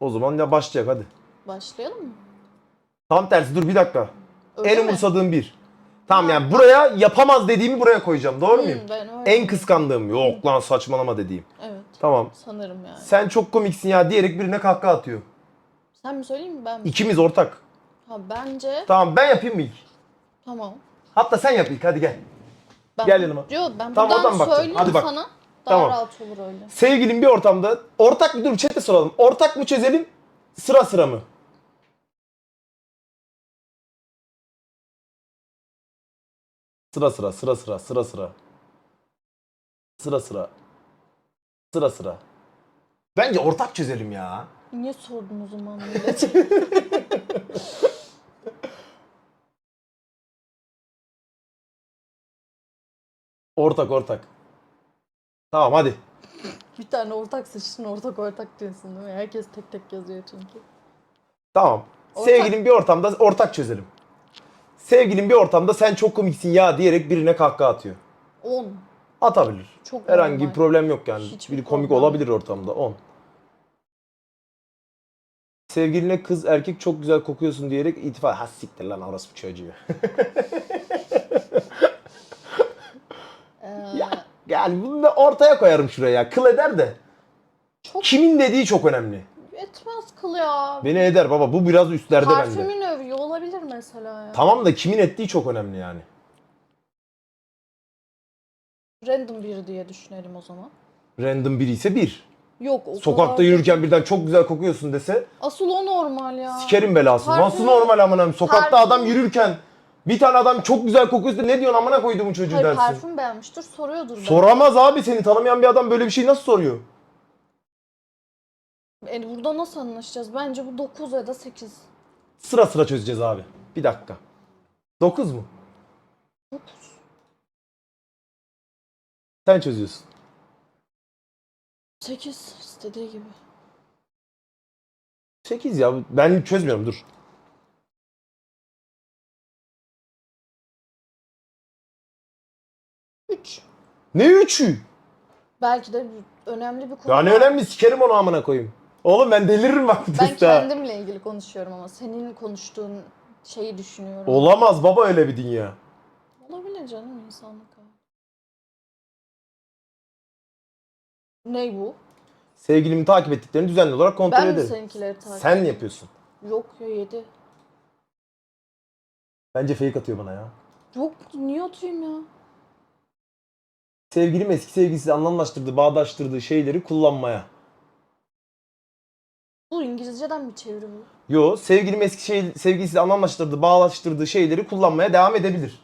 O zaman ya başlayacak hadi. Başlayalım mı? Tam tersi dur bir dakika. Öyle en mi? umursadığım bir. Tamam yani buraya yapamaz dediğimi buraya koyacağım. Doğru Hmm, muyum? ben öyle. En kıskandığım yok lan saçmalama dediğim. Evet. Tamam. Sanırım yani. Sen çok komiksin ya diyerek birine kahkaha atıyor. Sen mi söyleyeyim mi ben mi? İkimiz ortak. Ha bence Tamam ben yapayım mı ilk? tamam. Hatta sen yap ilk hadi gel. Ben, Gel yanıma. Yok ben Tamam, buradan oradan bakacağım. söyleyeyim Hadi bak. sana. Daha Tamam. rahat olur öyle. Sevgilim bir ortamda ortak bir dur chat'e soralım. Ortak mı çözelim? Sıra sıra mı? Sıra sıra sıra sıra sıra sıra. Sıra sıra. Sıra sıra. Bence ortak çözelim ya. Niye sordun o zaman? Ortak ortak. Tamam hadi. bir tane ortak seçtin ortak ortak diyorsun değil mi? Herkes tek tek yazıyor çünkü. Tamam. Ortak. Sevgilim bir ortamda ortak çözelim. Sevgilim bir ortamda sen çok komiksin ya diyerek birine kahkaha atıyor. 10. Atabilir. Çok Herhangi bir normal. problem yok yani. Hiçbir Biri komik problem. olabilir ortamda. 10. Sevgiline kız erkek çok güzel kokuyorsun diyerek itifat. Ha siktir lan orası bir çocuğu. Ee, yani bunu da ortaya koyarım şuraya. Kıl eder de. çok Kimin dediği çok önemli. etmez kıl ya. Beni eder baba. Bu biraz üstlerde bende. Parfümün övüyor olabilir mesela ya. Tamam da kimin ettiği çok önemli yani. Random biri diye düşünelim o zaman. Random biri ise bir. Yok o Sokakta kadar- yürürken birden çok güzel kokuyorsun dese Asıl o normal ya. sikerim belası. Parfüm- Nasıl normal amına koyayım? Sokakta Parfüm- adam yürürken bir tane adam çok güzel kokuyorsa ne diyorsun amına koyduğumun çocuğu Hayır dersin. parfüm beğenmiştir soruyordur. belki. Soramaz abi seni tanımayan bir adam böyle bir şey nasıl soruyor? E, burada nasıl anlaşacağız? Bence bu 9 ya da 8. Sıra sıra çözeceğiz abi. Bir dakika. 9 mu? 9. Sen çözüyorsun. 8 istediği gibi. 8 ya ben çözmüyorum dur. 3. Ne 3'ü? Belki de önemli bir konu. Ya ne var. önemli sikerim onu amına koyayım. Oğlum ben deliririm bak Ben kendimle ilgili konuşuyorum ama senin konuştuğun şeyi düşünüyorum. Olamaz baba öyle bir dünya. Olabilir canım insanlık. Ney bu? Sevgilimi takip ettiklerini düzenli olarak kontrol Ben mi ederim. seninkileri takip Sen yapıyorsun. Yok ya 7. Bence fake atıyor bana ya. Yok niye atayım ya? Sevgilim eski sevgilisiyle anlamlaştırdığı, bağdaştırdığı şeyleri kullanmaya. Bu İngilizceden bir çeviri bu. Yo, sevgilim eski şey, sevgilisiyle anlamlaştırdığı, bağlaştırdığı şeyleri kullanmaya devam edebilir.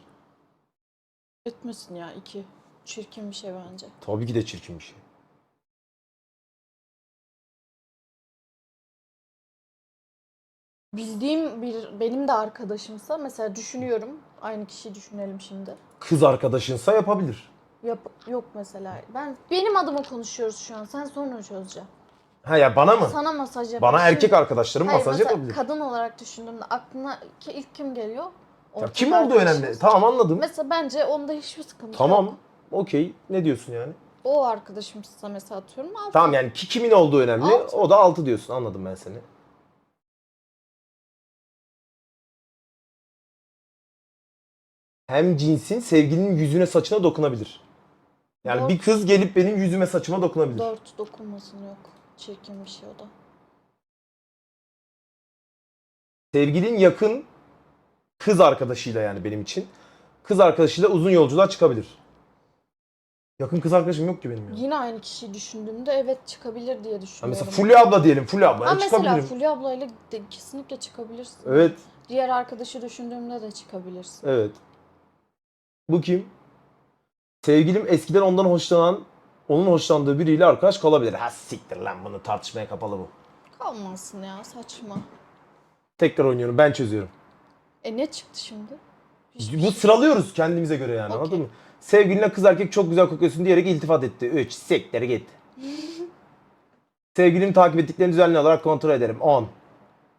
Etmesin ya 2. Çirkin bir şey bence. Tabii ki de çirkin bir şey. Bildiğim bir benim de arkadaşımsa mesela düşünüyorum. Aynı kişiyi düşünelim şimdi. Kız arkadaşınsa yapabilir. Yap, yok mesela. Ben benim adıma konuşuyoruz şu an. Sen sonra çözeceğim. Ha ya bana mı? Sana masaj yapar. Bana erkek arkadaşlarım Hayır, masaj mesela yapabilir. kadın olarak düşündüğümde aklına ki ilk kim geliyor? Ya Ortak kim olduğu önemli. arkadaşımız. Tamam anladım. Mesela bence onda hiçbir sıkıntı Tamam. yok. Okey. Ne diyorsun yani? O arkadaşımsa mesela atıyorum altı. Tamam yani ki kimin olduğu önemli. Altı. O da 6 diyorsun. Anladım ben seni. Hem cinsin sevgilinin yüzüne saçına dokunabilir. Yani Dört. bir kız gelip benim yüzüme saçıma dokunabilir. Dört dokunmasın yok. Çirkin bir şey o da. Sevgilin yakın kız arkadaşıyla yani benim için. Kız arkadaşıyla uzun yolculuğa çıkabilir. Yakın kız arkadaşım yok ki benim ya. Yine aynı kişiyi düşündüğümde evet çıkabilir diye Ha düşünüyorum. mesela Fulya abla diyelim. Fulya abla Ha mesela çıkabilirim. Fulya ablayla de kesinlikle çıkabilirsin. Evet. Diğer arkadaşı düşündüğümde de çıkabilirsin. Evet. Bu kim? Sevgilim eskiden ondan hoşlanan, onun hoşlandığı biriyle arkadaş kalabilir. Ha siktir lan bunu tartışmaya kapalı bu. Kalmasın ya saçma. Tekrar oynuyorum ben çözüyorum. E ne çıktı şimdi? Bu şey. sıralıyoruz kendimize göre yani Okey. anladın mı? Sevgiline kız erkek çok güzel kokuyorsun diyerek iltifat etti. 3 siktir git. Sevgilimi takip ettiklerini düzenli olarak kontrol ederim. 10.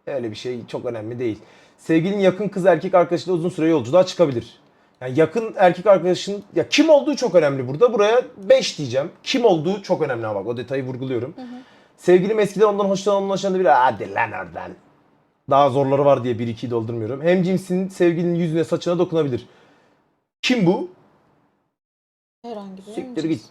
Öyle bir şey çok önemli değil. Sevgilin yakın kız erkek arkadaşıyla uzun süre yolculuğa çıkabilir. Yani yakın erkek arkadaşın ya kim olduğu çok önemli burada. Buraya 5 diyeceğim. Kim olduğu çok önemli ama bak o detayı vurguluyorum. Sevgilim eskiden ondan hoşlanan ondan hoşlanan biri hadi lan oradan. Daha zorları var diye 1-2'yi doldurmuyorum. Hem cinsin sevgilinin yüzüne saçına dokunabilir. Kim bu? Herhangi bir Siktir git.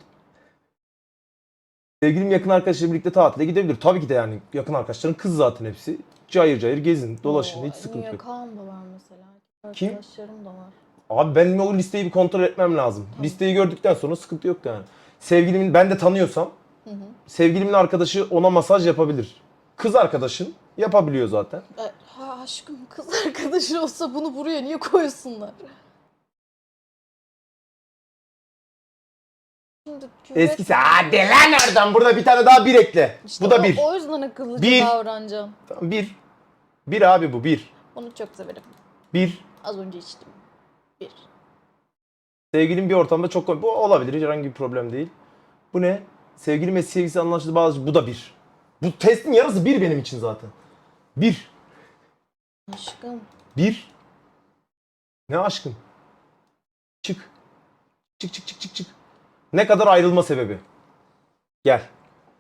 Sevgilim yakın arkadaşlarıyla birlikte tatile gidebilir. Tabii ki de yani yakın arkadaşların kız zaten hepsi. Cayır cayır gezin, dolaşın Oo, hiç sıkıntı Niye yok. Kaan da var mesela. Kim? Arkadaşlarım da var. Abi benim o listeyi bir kontrol etmem lazım. Listeyi gördükten sonra sıkıntı yok yani. Sevgilimin ben de tanıyorsam Hı hı. sevgilimin arkadaşı ona masaj yapabilir. Kız arkadaşın yapabiliyor zaten. Ha aşkım kız arkadaşı olsa bunu buraya niye koysunlar? Şimdi küvet- Eskisi hadi lan oradan burada bir tane daha bir ekle. İşte bu da o- bir. O yüzden akıllıca Bir. davranacağım. Tamam, bir. Bir abi bu bir. Onu çok severim. Bir. Az önce içtim. Bir. Sevgilim bir ortamda çok bu olabilir herhangi bir problem değil. Bu ne? Sevgilim eski sevgilisi anlaşıldı bazı bu da bir. Bu testin yarısı bir benim için zaten. Bir. Aşkım. Bir. Ne aşkın? Çık. Çık çık çık çık çık. Ne kadar ayrılma sebebi? Gel.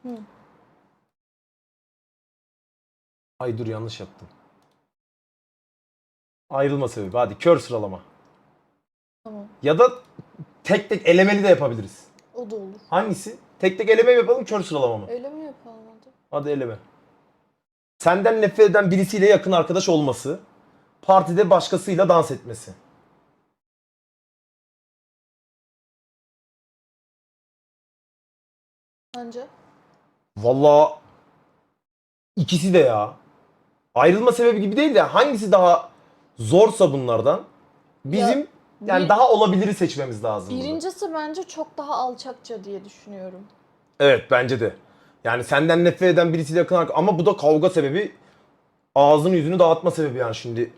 Hı. Ay dur yanlış yaptım. Ayrılma sebebi. Hadi kör sıralama. Tamam. Ya da tek tek elemeli de yapabiliriz. O da olur. Hangisi? Tek tek eleme mi yapalım kör sıralama mı? Öyle mi yapalım hadi? Hadi eleme. Senden nefret eden birisiyle yakın arkadaş olması. Partide başkasıyla dans etmesi. Sence? Vallahi ikisi de ya. Ayrılma sebebi gibi değil de hangisi daha zorsa bunlardan bizim yani bir- daha olabiliri seçmemiz lazım. burada. Birincisi bence çok daha alçakça diye düşünüyorum. Evet bence de. Yani senden nefret eden birisiyle yakın arkadaş ama bu da kavga sebebi ağzını yüzünü dağıtma sebebi yani şimdi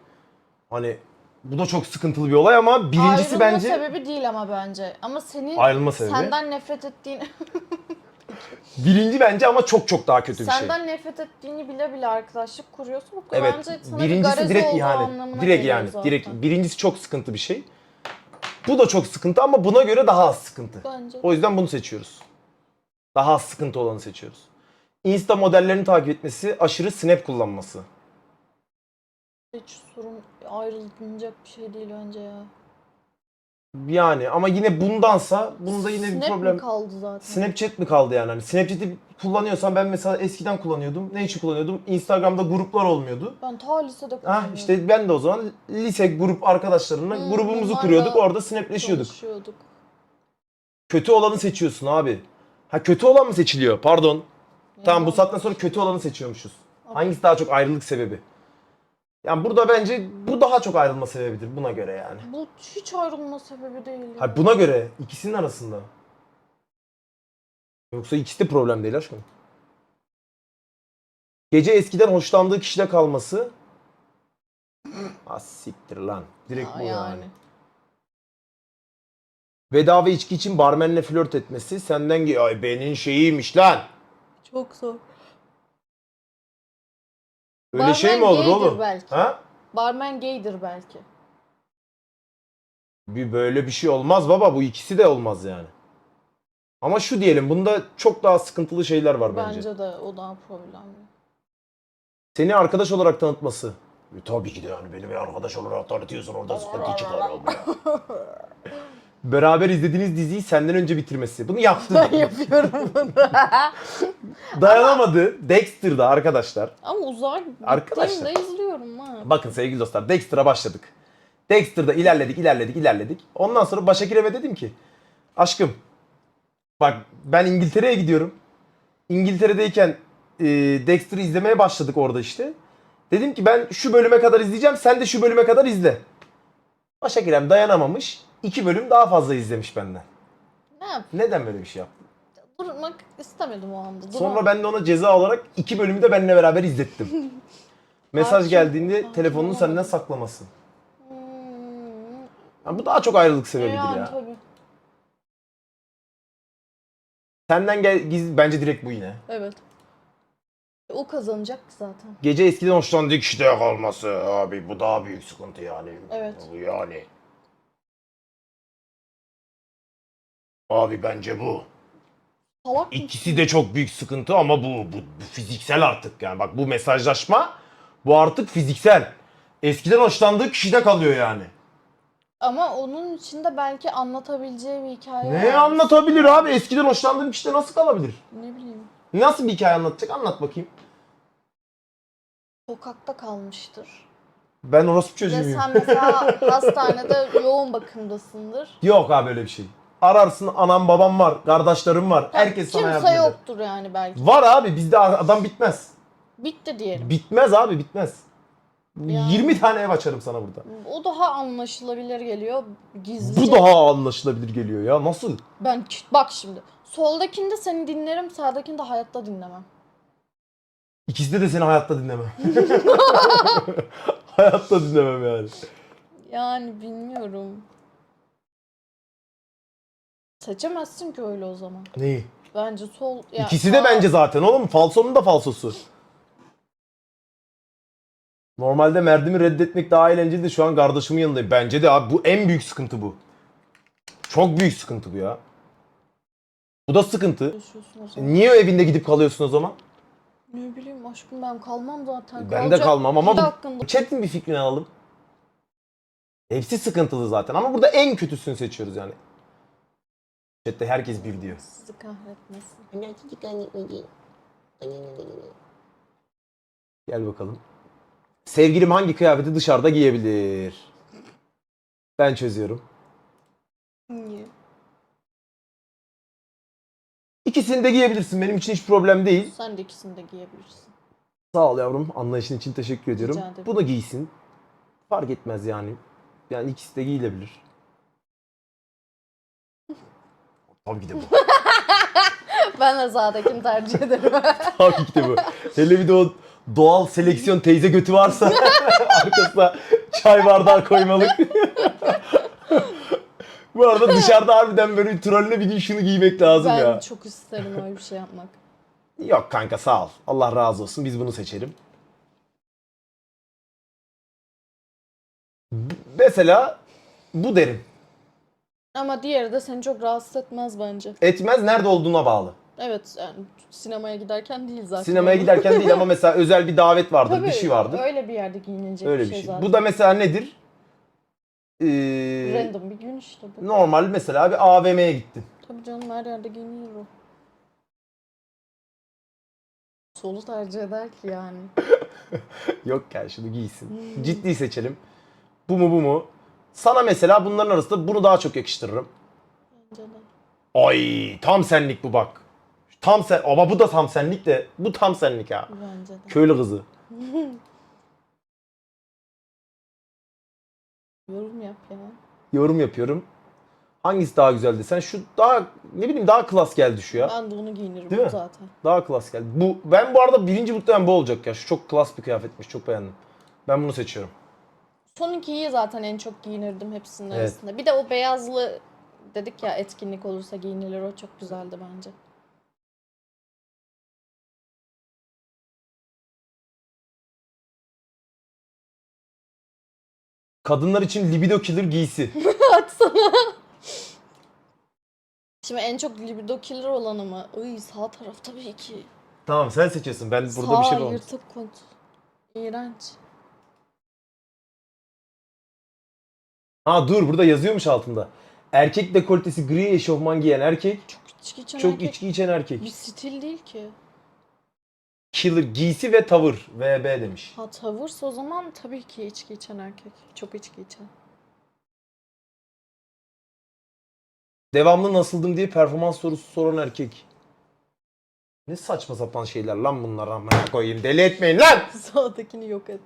hani bu da çok sıkıntılı bir olay ama birincisi Ayrılma bence sebebi değil ama bence. Ama senin ayrılma sebebi. senden nefret ettiğini Birinci bence ama çok çok daha kötü bir şey. senden nefret ettiğini bile bile arkadaşlık kuruyorsun. Bu Evet. bence sana bir Birincisi garezi direkt olduğu ihanet. anlamına Direkt geliyor yani. zaten. Direkt birincisi çok sıkıntı bir şey. Bu da çok sıkıntı ama buna göre daha az sıkıntı. Bence. O yüzden bunu seçiyoruz. Daha az sıkıntı olanı seçiyoruz. Insta modellerini takip etmesi, aşırı snap kullanması. Hiç sorun ayrılınacak bir şey değil bence ya. Yani ama yine bundansa bunda yine bir Snap problem. mi kaldı zaten? Snapchat mi kaldı yani? Hani Snapchat'i kullanıyorsan ben mesela eskiden kullanıyordum. Ne için kullanıyordum? Instagram'da gruplar olmuyordu. Ben ta lisede Ah kullanıyordum. işte ben de o zaman lise grup arkadaşlarımla Hmm, grubumuzu kuruyorduk. Orada snapleşiyorduk. konuşuyorduk. Kötü olanı seçiyorsun abi. Ha kötü olan mı seçiliyor? Pardon. Tamam bu saatten sonra kötü olanı seçiyormuşuz. Hangisi daha çok ayrılık sebebi? Yani burada bence bu daha çok ayrılma sebebidir buna göre yani. Bu hiç ayrılma sebebi değil. ya. Ha buna göre ikisinin arasında. Yoksa ikisi de problem değil aşkım. Gece eskiden hoşlandığı kişide kalması. Ha siktir lan. Direkt bu yani. Veda ve içki için barmenle flört etmesi senden ge- ay benim şeyiymiş lan. Çok zor. Öyle Barmen şey mi olur gaydir oğlum? belki. Ha? Barmen gaydir belki. Bir böyle bir şey olmaz baba. Bu ikisi de olmaz yani. Ama şu diyelim bunda çok daha sıkıntılı şeyler var bence. Bence de o daha problemli. Seni arkadaş olarak tanıtması. E, tabii ki de yani beni bir arkadaş olarak tanıtıyorsun orada sıkıntı çıkar oğlum ya. Beraber izlediğiniz diziyi senden önce bitirmesi. Bunu yaptı. Ben yapıyorum bunu. Dayanamadı. Dexter'da arkadaşlar. Ama uzak Arkadaşlar. gittiğimde izliyorum ha. Bakın sevgili dostlar Dexter'a başladık. Dexter'da ilerledik ilerledik ilerledik. Ondan sonra Başakir'e dedim ki aşkım bak ben İngiltere'ye gidiyorum. İngiltere'deyken e, Dexter'ı izlemeye başladık orada işte. Dedim ki ben şu bölüme kadar izleyeceğim sen de şu bölüme kadar izle. Başakir'em dayanamamış. İki bölüm daha fazla izlemiş benden. Ne yap? Neden böyle bir şey yaptın? Durmak istemedim o anda. Sonra Duramam. ben de ona ceza olarak iki bölümü de benimle beraber izlettim. Mesaj Hakim- geldiğinde telefonunu hakim senden olamadım. saklaması. Hmm. Yani bu daha çok ayrılık sebebidir Yani ya. tabii. Senden gel giz bence direkt bu yine. Evet. O kazanacak zaten. Gece eskiden hoşlandığı kişide kalması abi bu daha büyük sıkıntı yani. Evet. Yani. Abi bence bu. Salak mı? İkisi de çok büyük sıkıntı ama bu, bu, bu fiziksel artık yani. Bak bu mesajlaşma bu artık fiziksel. Eskiden hoşlandığı kişide kalıyor yani. Ama onun içinde belki anlatabileceği bir hikaye Ne var. anlatabilir abi? Eskiden hoşlandığım kişide nasıl kalabilir? Ne bileyim. Nasıl bir hikaye anlatacak? Anlat bakayım. Sokakta kalmıştır. Ben orospu Ve çocuğu muyum? sen mesela hastanede yoğun bakımdasındır. Yok abi öyle bir şey. Ararsın anam babam var, kardeşlerim var. Herkes sana yardım Kimse eder. yoktur yani belki. Var abi bizde adam bitmez. Bitti diyelim. Bitmez abi bitmez. Yani. 20 tane ev açarım sana burada. O daha anlaşılabilir geliyor. Gizlice. Bu daha anlaşılabilir geliyor ya. Nasıl? Ben bak şimdi. Soldakinde seni dinlerim, sağdakinde hayatta dinlemem. İkisinde de seni hayatta dinlemem. hayatta dinlemem yani. Yani bilmiyorum. Seçemezsin ki öyle o zaman. Neyi? Bence sol... ya İkisi de sağ- bence zaten oğlum. Falsonun da falsosu. Normalde Merdim'i reddetmek daha eğlenceli şu an kardeşimin yanındayım. Bence de abi bu en büyük sıkıntı bu. Çok büyük sıkıntı bu ya. Bu da sıkıntı. Yaşıyorsun o zaman. Niye evinde gidip kalıyorsun o zaman? Ne bileyim aşkım ben kalmam zaten. Ben de Kalacak kalmam ama biri bu- hakkında. Chat'in bir fikrini alalım. Hepsi sıkıntılı zaten ama burada en kötüsünü seçiyoruz yani. Chat'te herkes bir diyor. Sizi kahretmesin. Gel bakalım. Sevgilim hangi kıyafeti dışarıda giyebilir? Ben çözüyorum. Niye? İkisini de giyebilirsin. Benim için hiç problem değil. Sen de ikisini de giyebilirsin. Sağ ol yavrum. Anlayışın için teşekkür ediyorum. Rica ederim. Bu da giysin. Fark etmez yani. Yani ikisi de giyilebilir. Tabii ki de bu. Ben de sağdakini tercih ederim. Tabii ki de bu. Hele bir de o doğal seleksiyon teyze götü varsa arkasına çay bardağı koymalık. Bu arada dışarıda harbiden böyle trolle bir gün şunu giymek lazım ben ya. çok isterim öyle bir şey yapmak. Yok kanka sağ ol. Allah razı olsun. Biz bunu seçelim. Mesela bu derim. Ama diğeri de seni çok rahatsız etmez bence. Etmez nerede olduğuna bağlı. Evet yani sinemaya giderken değil zaten. Sinemaya giderken değil ama mesela özel bir davet vardır, Tabii, bir şey vardır. Öyle bir yerde giyinilecek Öyle bir şey, şey. zaten. Bu da mesela nedir? Ee, Random bir gün işte bu. normal mesela bir AVM'ye gittin. Tabii canım her yerde giyinilir o. Solu tercih eder ki yani. Yok gel şunu giysin. Hmm. Ciddi seçelim. Bu mu bu mu? Sana mesela bunların arasında bunu daha çok yakıştırırım. Bence de. Ay tam senlik bu bak. Tam sen ama bu da tam senlik de bu tam senlik ha. Bence de. Köylü kızı. Yorum yap ya. Yorum yapıyorum. Hangisi daha güzel desen şu daha ne bileyim daha klas geldi şu ya. Ben de onu giyinirim Değil mi? zaten. Daha klas geldi. Bu ben bu arada birinci muhtemelen bu olacak ya. Şu çok klas bir kıyafetmiş. Çok beğendim. Ben bunu seçiyorum. Son ikiyi zaten en çok giyinirdim hepsinin Evet. arasında. Bir de o beyazlı dedik ya etkinlik olursa giyinilir o çok güzeldi bence. Kadınlar için libido killer giysi. Atsana. Şimdi en çok libido killer olanı mı? Iy sağ taraf tabii ki. tamam sen seçiyorsun. Ben burada sağ bir şey bulamadım. yırtık kont. İğrenç. Ha dur burada yazıyormuş altında. Erkek dekoltesi gri eşofman giyen erkek. Çok içki içen Çok erkek. içki içen erkek. Bir stil değil ki. Killer giysi ve tavır. VB demiş. Ha tavırsa o zaman tabii ki içki içen erkek. Çok içki içen. Devamlı nasıldım diye performans sorusu soran erkek. Ne saçma sapan şeyler lan bunlar amına koyayım. Deli etmeyin lan. Sağdakini yok et.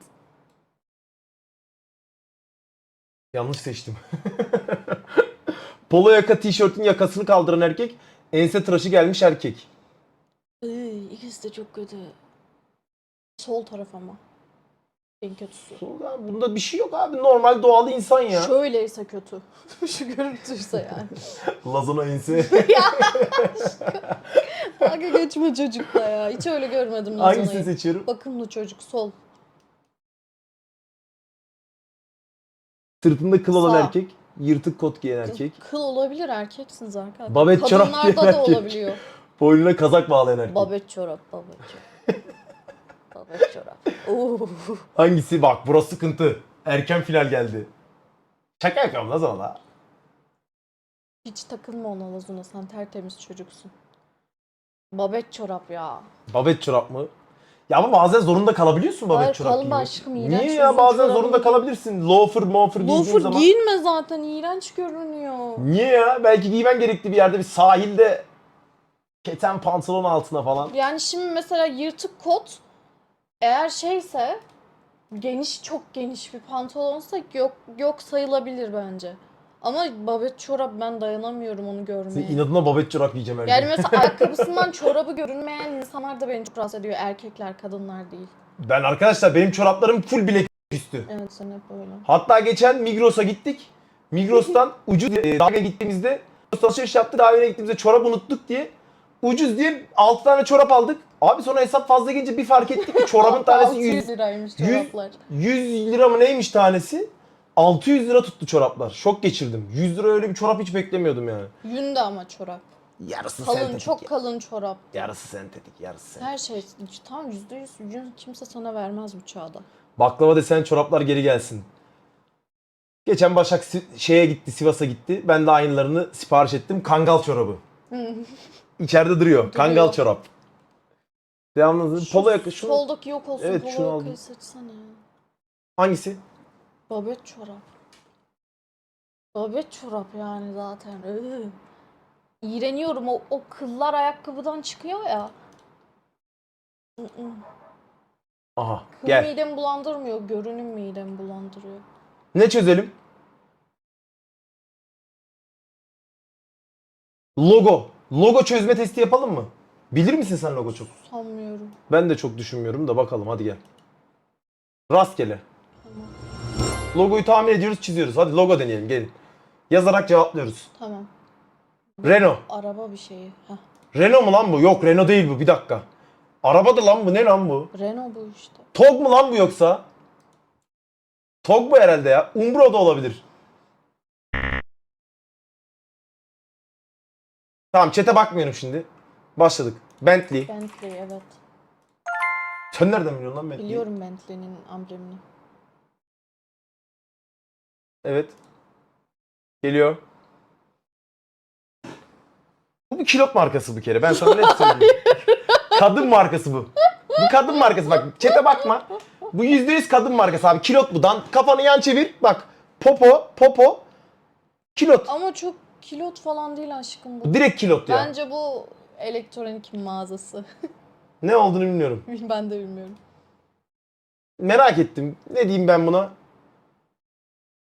Yanlış seçtim. Polo yaka tişörtün yakasını kaldıran erkek. Ense tıraşı gelmiş erkek. Iy, ikisi de çok kötü. Sol taraf ama. En kötüsü. Sonra Bunda bir şey yok abi. Normal doğal insan ya. Şöyleyse kötü. Şu görüntüyse yani. Lazona ense. Dalga geçme çocukla ya. Hiç öyle görmedim Hangisini Lazana'yı. seçiyorum? Bakımlı çocuk sol. Sırtında kıl olan Sağ. erkek. Yırtık kot giyen erkek. Kıl olabilir erkeksiniz arkadaşlar. Babet çorap Kadınlarda giyen da erkek. olabiliyor. Boynuna kazak bağlayan erkek. Babet çorap, babet çorap. babet çorap. Oo. Hangisi? Bak burası sıkıntı. Erken final geldi. Şaka yapıyorum lan sana da. Hiç takılma ona Lazuna sen tertemiz çocuksun. Babet çorap ya. Babet çorap mı? Ya ama bazen zorunda kalabiliyorsun babet Hayır, çorap kalın giymek. aşkım, iğrenç Niye ya bazen çorabı zorunda kalabilirsin. Loafer, mofer giydiğin Loafer zaman. giyinme zaten iğrenç görünüyor. Niye ya? Belki giymen gerekli bir yerde bir sahilde keten pantolon altına falan. Yani şimdi mesela yırtık kot eğer şeyse geniş çok geniş bir pantolonsa yok yok sayılabilir bence. Ama babet çorap ben dayanamıyorum onu Senin görmeye. inadına babet çorap giyeceğim her Yani gün. mesela ayakkabısından çorabı görünmeyen insanlar da beni çok rahatsız ediyor. Erkekler, kadınlar değil. Ben arkadaşlar benim çoraplarım full bilek üstü. Evet sen hep öyle. Hatta geçen Migros'a gittik. Migros'tan ucuz e, Davig'e gittiğimizde Migros'tan alışveriş yaptık. Davig'e gittiğimizde çorap unuttuk diye ucuz diye 6 tane çorap aldık. Abi sonra hesap fazla gelince bir fark ettik ki çorabın tanesi 600 100, liraymış yüz- çoraplar. 100 lira mı neymiş tanesi? 600 lira tuttu çoraplar. Şok geçirdim. 100 lira öyle bir çorap hiç beklemiyordum yani. Yün de ama çorap. Yarısı Kalın, sentetik. çok ya. kalın çorap. Yarısı sentetik, yarısı sentetik. Her şey tam yüzde yüz yün kimse sana vermez bu çağda. Baklava desen çoraplar geri gelsin. Geçen Başak Si- şeye gitti, Sivas'a gitti. Ben de aynılarını sipariş ettim. Kangal çorabı. İçeride duruyor. Kangal çorap. Devamlı polo yaka şunu. Soldaki yok olsun. Evet, polo şunu yakayı aldım. seçsene. Hangisi? Babet çorap. Babet çorap yani zaten. Iı. İğreniyorum o, o kıllar ayakkabıdan çıkıyor ya. Aha Kıl gel. midemi bulandırmıyor, görünüm midemi bulandırıyor. Ne çözelim? Logo. Logo çözme testi yapalım mı? Bilir misin sen logo çok? Sanmıyorum. Ben de çok düşünmüyorum da bakalım hadi gel. Rastgele. Logoyu tahmin ediyoruz, çiziyoruz. Hadi logo deneyelim gelin. Yazarak cevaplıyoruz. Tamam. Renault. Araba bir şeyi. Heh. Renault mu lan bu? Yok Renault değil bu bir dakika. Araba da lan bu ne lan bu? Renault bu işte. Tog mu lan bu yoksa? Tog bu herhalde ya. Umbro da olabilir. Tamam çete bakmıyorum şimdi. Başladık. Bentley. Bentley evet. Sen nereden biliyorsun lan Bentley'i? Biliyorum Bentley'nin amblemini. Evet. Geliyor. Bu bir kilot markası bir kere. Ben sana net söyleyeyim. kadın markası bu. Bu kadın markası bak. Çete bakma. Bu %100 kadın markası abi. Kilot bu. Dan kafanı yan çevir. Bak. Popo, popo. Kilot. Ama çok kilot falan değil aşkım bu. Bu direkt kilot ya. Bence bu elektronik mağazası. Ne olduğunu bilmiyorum. ben de bilmiyorum. Merak ettim. Ne diyeyim ben buna?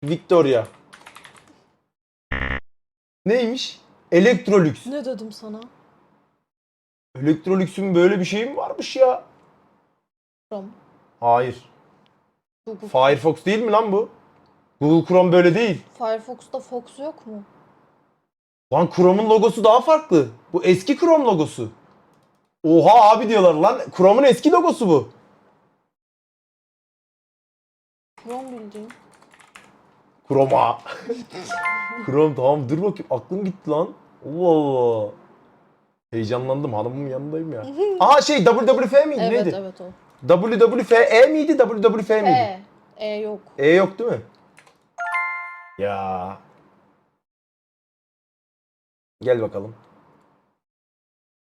Victoria. Neymiş? Electrolux. Ne dedim sana? Electrolux'un böyle bir şeyi mi varmış ya? Chrome. Hayır. Google. Firefox değil mi lan bu? Google Chrome böyle değil. Firefox'ta Fox yok mu? Lan Chrome'un logosu daha farklı. Bu eski Chrome logosu. Oha abi diyorlar lan. Chrome'un eski logosu bu. Chrome bildiğin. Chrome'a. Chrome tamam dur bakayım. Aklım gitti lan. Allah Allah. Heyecanlandım. Hanımın yanındayım ya. Aha şey WWF miydi? Evet Neydi? evet o. WWFE miydi? WWF miydi? E. E yok. E yok değil mi? Ya. Gel bakalım.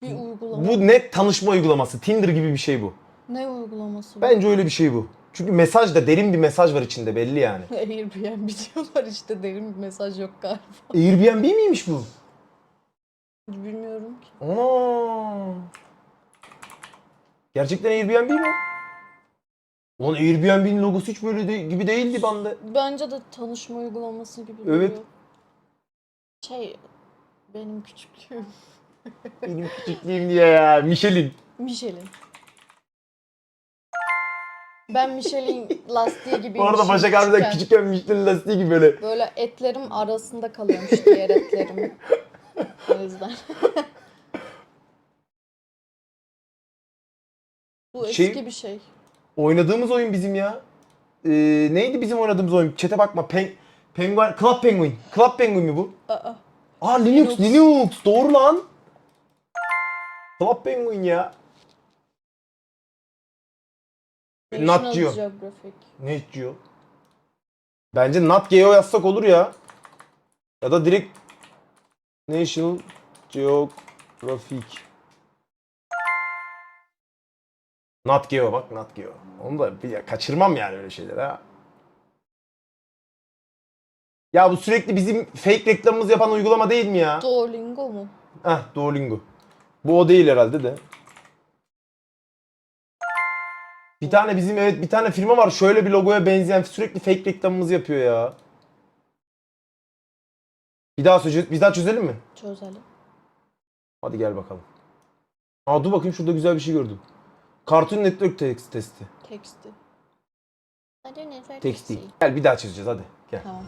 Bir uygulama. Bu net tanışma uygulaması. Tinder gibi bir şey bu. Ne uygulaması bu? Bence öyle bir şey bu. Çünkü mesaj da derin bir mesaj var içinde belli yani. Airbnb diyorlar işte derin bir mesaj yok galiba. Airbnb miymiş bu? Bilmiyorum ki. Ana. Gerçekten Airbnb mi? Ulan Airbnb'nin logosu hiç böyle de, gibi değildi bende. Bence de tanışma uygulaması gibi Evet. duruyor. Şey benim küçüklüğüm. Benim küçüklüğüm diye ya. Michelin. Michelin. Ben Michelin lastiği gibiyim. Bu arada Başak abi de küçükken Michelin lastiği gibi böyle. Böyle etlerim arasında kalıyormuş diğer etlerim. o yüzden. Bu Şey- eski bir şey. Oynadığımız oyun bizim ya. Ee, neydi bizim oynadığımız oyun? Çete bakma. Pen Penguin, Club Penguin. Club Penguin mi bu? Aa, Aa Linux, Linux. Linux. Doğru lan. Club Penguin ya. Nat Geo. Geographic. Ne Geo? Bence Nat Geo yazsak olur ya. Ya da direkt National Geographic. Nat Geo bak Nat Geo. Onu da bir kaçırmam yani öyle şeyleri ha. Ya bu sürekli bizim fake reklamımız yapan uygulama değil mi ya? Duolingo mu? Heh Duolingo. Bu o değil herhalde de. Bir tane bizim evet bir tane firma var şöyle bir logoya benzeyen sürekli fake reklamımızı yapıyor ya. Bir daha çöze bir daha çözelim mi? Çözelim. Hadi gel bakalım. Aa dur bakayım şurada güzel bir şey gördüm. Cartoon Network text testi. Teksti. Hadi ne değil. Gel bir daha çözeceğiz hadi. Gel. Tamam.